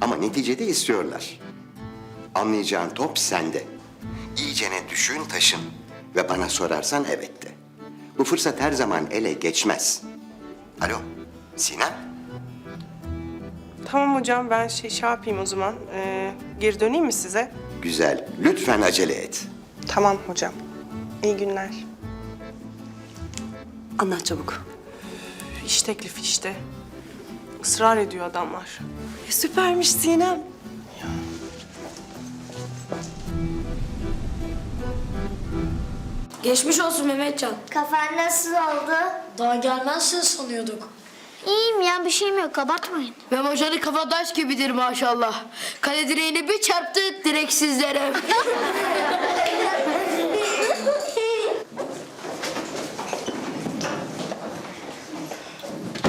Ama neticede istiyorlar. Anlayacağın top sende. İyicene düşün taşın. Ve bana sorarsan evet de. Bu fırsat her zaman ele geçmez. Alo, Sinem? Tamam hocam ben şey, şey yapayım o zaman. Ee, geri döneyim mi size? Güzel, lütfen acele et. Tamam hocam. İyi günler. Anlat çabuk. İş teklifi işte. Israr ediyor adamlar. E, süpermiş Sinem. Geçmiş olsun Mehmetcan. Kafan nasıl oldu? Daha gelmezsin sanıyorduk. İyiyim ya bir şeyim yok abartmayın. Memo Can'ın kafa taş gibidir maşallah. Kale direğini bir çarptı direksizlere.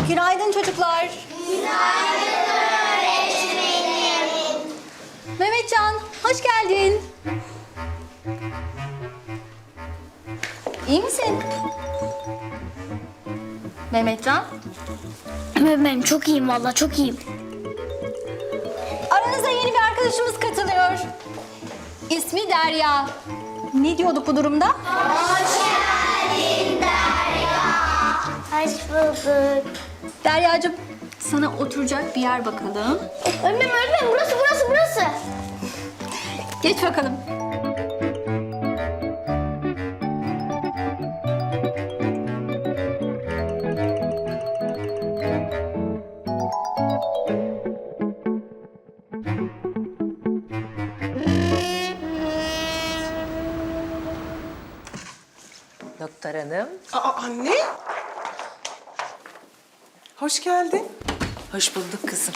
Günaydın çocuklar. Günaydın öğretmenim. Mehmetcan, hoş geldin. İyi misin? Mehmetcan, Ben çok iyiyim valla çok iyiyim. aranıza yeni bir arkadaşımız katılıyor. İsmi Derya. Ne diyorduk bu durumda? Hoş bulduk. Deryacığım, sana oturacak bir yer bakalım. Öğretmenim öğretmenim burası burası burası. Geç bakalım. Doktor hanım. Aa anne. Hoş geldin. Hoş bulduk kızım.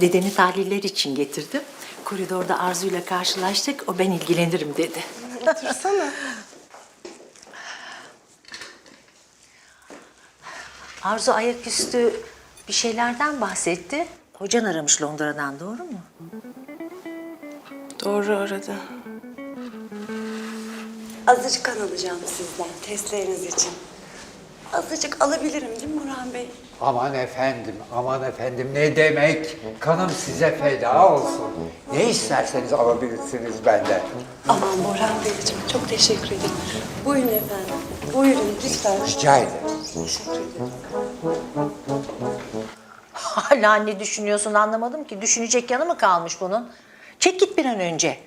Dedeni tahliller için getirdim. Koridorda Arzu'yla karşılaştık. O ben ilgilenirim dedi. Otursana. Arzu ayaküstü bir şeylerden bahsetti. Hocan aramış Londra'dan doğru mu? Doğru aradı. Azıcık kan alacağım sizden testleriniz için. Azıcık alabilirim değil mi Burhan Bey? Aman efendim, aman efendim ne demek? Kanım size feda olsun. Ne isterseniz alabilirsiniz benden. Aman Burhan Beyciğim çok teşekkür ederim. Buyurun efendim. Buyurun lütfen. Rica ederim. Teşekkür ederim. Hala ne düşünüyorsun anlamadım ki. Düşünecek yanı mı kalmış bunun? Çek git bir an önce.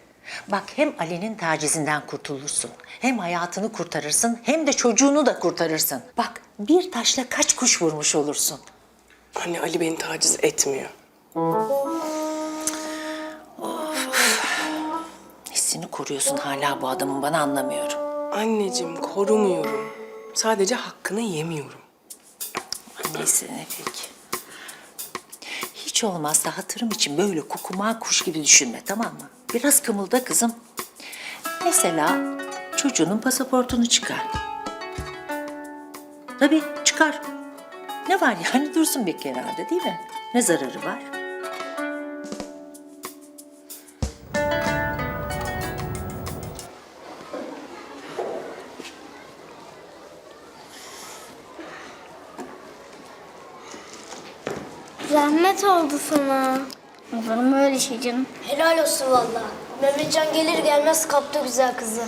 Bak hem Ali'nin tacizinden kurtulursun. Hem hayatını kurtarırsın hem de çocuğunu da kurtarırsın. Bak bir taşla kaç kuş vurmuş olursun. Anne Ali beni taciz etmiyor. Nesini koruyorsun hala bu adamın bana anlamıyorum. Anneciğim korumuyorum. Sadece hakkını yemiyorum. Neyse ne peki. Hiç olmazsa hatırım için böyle kukuma kuş gibi düşünme tamam mı? Biraz kımılda kızım. Mesela çocuğunun pasaportunu çıkar. Tabii çıkar. Ne var yani dursun bir kenarda değil mi? Ne zararı var? Zahmet oldu sana. Olur mu öyle şey canım? Helal olsun valla. Mehmetcan gelir gelmez kaptı güzel kızı.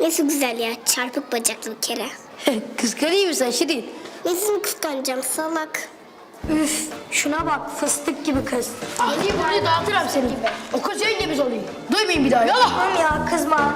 Nesi güzel ya çarpık bacaklı bir kere. Kıskanıyor musun Şirin? Nesini kıskanacağım salak. Üf şuna bak fıstık gibi kız. Geleyim buraya dağıtırım seni. O kız yenge biz olayım. Duymayın bir daha yala. Tamam ya kızma.